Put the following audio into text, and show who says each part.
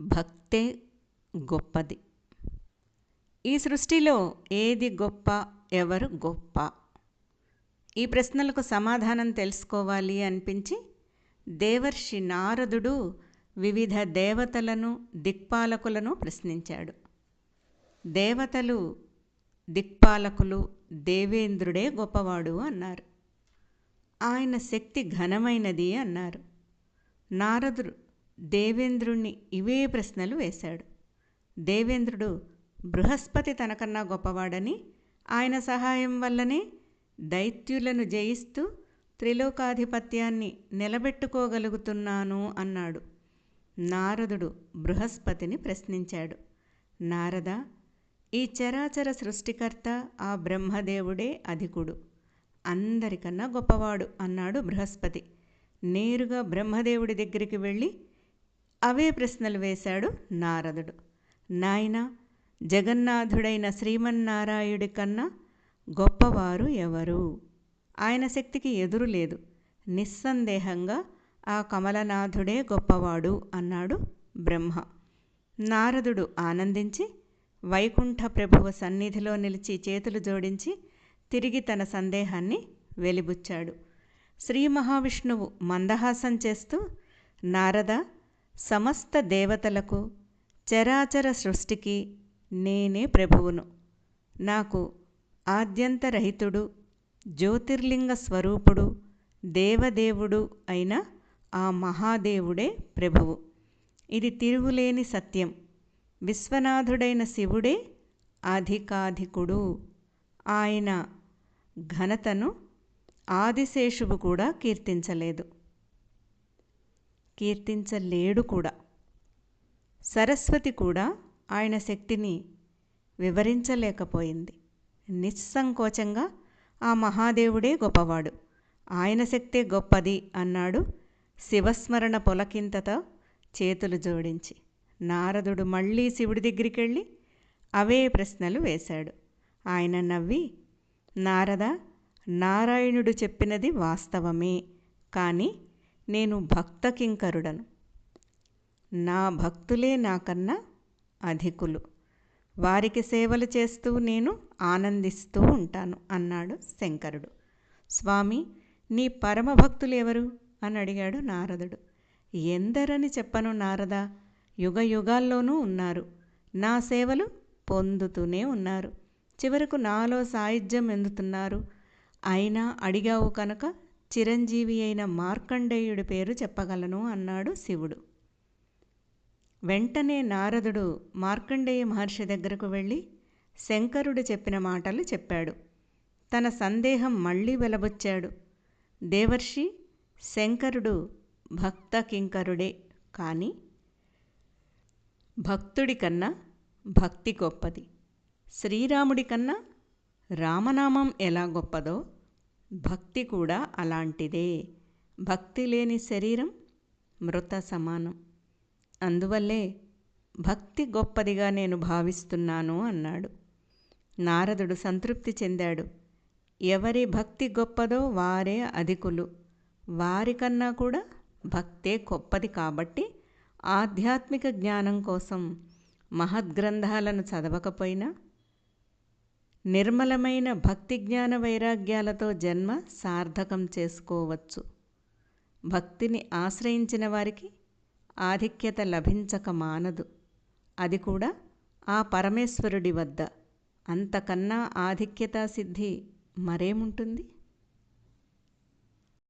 Speaker 1: భక్తే గొప్పది. ఈ సృష్టిలో ఏది గొప్ప ఎవరు గొప్ప? ఈ ప్రశ్నలకు సమాధానం తెలుసుకోవాలి అనిపించి దేవర్షి నారదుడు వివిధ దేవతలను దిక్పాలకులను ప్రశ్నించాడు. దేవతలు దిక్పాలకులు దేవేంద్రుడే గొప్పవాడు అన్నారు. ఆయన శక్తి ఘనమైనది అన్నారు. నారదుడు దేవేంద్రుణ్ణి ఇవే ప్రశ్నలు వేశాడు. దేవేంద్రుడు బృహస్పతి తనకన్నా గొప్పవాడని ఆయన సహాయం వల్లనే దైత్యులను జయిస్తూ త్రిలోకాధిపత్యాన్ని నిలబెట్టుకోగలుగుతున్నాను అన్నాడు. నారదుడు బృహస్పతిని ప్రశ్నించాడు. నారద ఈ చరాచర సృష్టికర్త ఆ బ్రహ్మదేవుడే అధికుడు. అందరికన్నా గొప్పవాడు అన్నాడు బృహస్పతి. నేరుగా బ్రహ్మదేవుడి దగ్గరికి వెళ్ళి అవే ప్రశ్నలు వేశాడు నారదుడు. నాయన జగన్నాథుడైన శ్రీమన్నారాయుడి కన్నా గొప్పవారు ఎవరు? ఆయన శక్తికి ఎదురు లేదు. నిస్సందేహంగా ఆ కమలనాథుడే గొప్పవాడు అన్నాడు బ్రహ్మ. నారదుడు ఆనందించి వైకుంఠ ప్రభువ సన్నిధిలో నిలిచి చేతులు జోడించి తిరిగి తన సందేహాన్ని వెలిబుచ్చాడు. శ్రీ మహావిష్ణువు మందహాసం చేస్తూ నారద సమస్త దేవతలకు చరాచర సృష్టికి నేనే ప్రభువును. నాకు ఆద్యంతరహితుడు జ్యోతిర్లింగ స్వరూపుడు దేవదేవుడు అయిన ఆ మహాదేవుడే ప్రభువు. ఇది తిరుగులేని సత్యం. విశ్వనాథుడైన శివుడే అధికాధికుడు. ఆయన ఘనతను ఆదిశేషువు కూడా కీర్తించలేదు. కీర్తించలేడు కూడా. సరస్వతి కూడా ఆయన శక్తిని వివరించలేకపోయింది. నిస్సంకోచంగా ఆ మహాదేవుడే గొప్పవాడు. ఆయన శక్తే గొప్పది అన్నాడు శివస్మరణ పొలకింతతో చేతులు జోడించి. నారదుడు మళ్ళీ శివుడి దగ్గరికి వెళ్ళి అవే ప్రశ్నలు వేశాడు. ఆయన నవ్వి నారద నారాయణుడు చెప్పినది వాస్తవమే. కానీ నేను భక్త కింకరుడను నా భక్తులే నాకన్నా అధికులు. వారికి సేవలు చేస్తూ నేను ఆనందిస్తూ ఉంటాను అన్నాడు శంకరుడు. స్వామి నీ పరమభక్తులు ఎవరు? అని అడిగాడు నారదుడు. ఎందరని చెప్పను నారద? యుగ యుగాల్లోనూ ఉన్నారు. నా సేవలు పొందుతూనే ఉన్నారు. చివరకు నాలో సాయుధ్యం ఎందుతున్నారు? అయినా అడిగావు కనుక చిరంజీవి అయిన మార్కండేయుడి పేరు చెప్పగలను అన్నాడు శివుడు. వెంటనే నారదుడు మార్కండేయ మహర్షి దగ్గరకు వెళ్ళి శంకరుడు చెప్పిన మాటలు చెప్పాడు. తన సందేహం మళ్ళీ వెలబుచ్చాడు. దేవర్షి శంకరుడు భక్త కింకరుడే కానీ భక్తుడి కన్నా భక్తి గొప్పది. శ్రీరాముడి కన్నా రామనామం ఎలా గొప్పదో భక్తి కూడా అలాంటిదే. భక్తి లేని శరీరం మృత సమానం. అందువల్లే భక్తి గొప్పదిగా నేను భావిస్తున్నాను అన్నాడు. నారదుడు సంతృప్తి చెందాడు. ఎవరి భక్తి గొప్పదో వారే అధికులు. వారికన్నా కూడా భక్తే గొప్పది కాబట్టి ఆధ్యాత్మిక జ్ఞానం కోసం మహద్గ్రంథాలను చదవకపోయినా నిర్మలమైన భక్తి జ్ఞాన వైరాగ్యాలతో జన్మ సార్థకం చేసుకోవచ్చు. భక్తిని ఆశ్రయించిన వారికి ఆధిక్యత లభించక మానదు. అది కూడా ఆ పరమేశ్వరుడి వద్ద. అంతకన్నా ఆధిక్యతా సిద్ధి మరేముంటుంది?